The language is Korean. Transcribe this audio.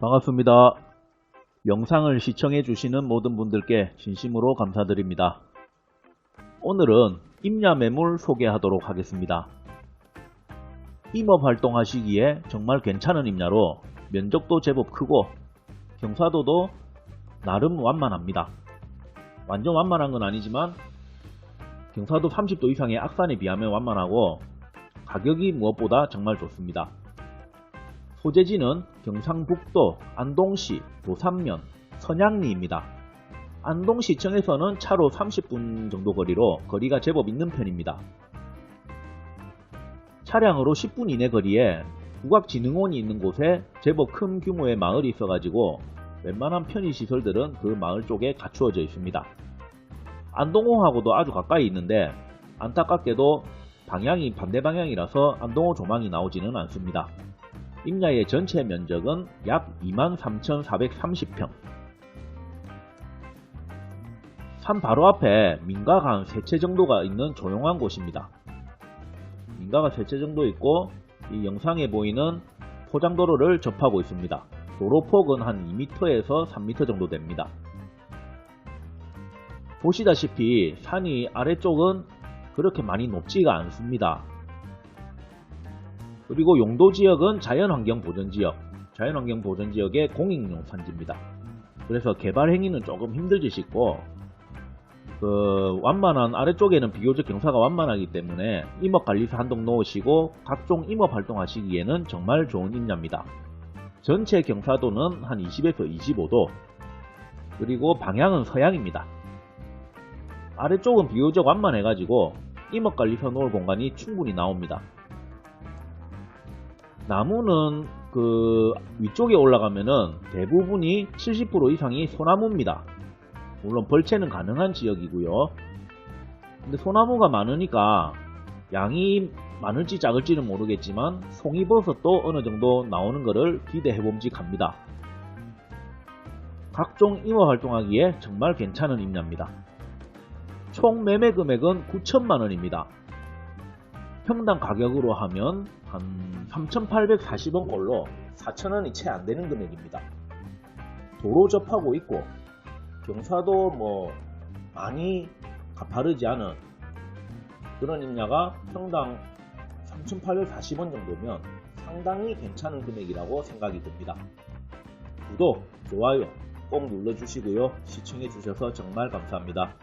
반갑습니다. 영상을 시청해 주시는 모든 분들께 진심으로 감사드립니다. 오늘은 임야 매물 소개하도록 하겠습니다. 임업 활동하시기에 정말 괜찮은 임야로 면적도 제법 크고 경사도도 나름 완만합니다. 완전 완만한 건 아니지만 경사도 30도 이상의 악산에 비하면 완만하고 가격이 무엇보다 정말 좋습니다. 소재지는 경상북도 안동시 도산면 선양리입니다. 안동시청에서는 차로 30분 정도 거리로 거리가 제법 있는 편입니다. 차량으로 10분 이내 거리에 국악진흥원이 있는 곳에 제법 큰 규모의 마을이 있어가지고 웬만한 편의시설들은 그 마을 쪽에 갖추어져 있습니다. 안동호하고도 아주 가까이 있는데 안타깝게도 방향이 반대 방향이라서 안동호 조망이 나오지는 않습니다. 임야의 전체 면적은 약 23,430평. 산 바로 앞에 민가가 한세채 정도가 있는 조용한 곳입니다. 민가가 세채 정도 있고 이 영상에 보이는 포장도로를 접하고 있습니다. 도로폭은 한 2m에서 3m 정도 됩니다. 보시다시피 산이 아래쪽은 그렇게 많이 높지가 않습니다. 그리고 용도 지역은 자연환경 보전 지역, 자연환경 보전 지역의 공익용 산지입니다. 그래서 개발 행위는 조금 힘들지 싶고 그 완만한 아래쪽에는 비교적 경사가 완만하기 때문에 임업관리사 한동 놓으시고 각종 임업 활동하시기에는 정말 좋은 임야입니다. 전체 경사도는 한 20에서 25도 그리고 방향은 서양입니다. 아래쪽은 비교적 완만해가지고 임업관리사 놓을 공간이 충분히 나옵니다. 나무는 그 위쪽에 올라가면은 대부분이 70% 이상이 소나무입니다. 물론 벌채는 가능한 지역이고요. 근데 소나무가 많으니까 양이 많을지 작을지는 모르겠지만 송이버섯도 어느 정도 나오는 것을 기대해봄직합니다. 각종 임업 활동하기에 정말 괜찮은 임야입니다. 총 매매 금액은 9천만원입니다. 평당 가격으로 하면 한 3,840원 꼴로 4,000원이 채 안 되는 금액입니다. 도로 접하고 있고 경사도 뭐 많이 가파르지 않은 그런 임야가 평당 3,840원 정도면 상당히 괜찮은 금액이라고 생각이 듭니다. 구독, 좋아요 꼭 눌러주시고요. 시청해주셔서 정말 감사합니다.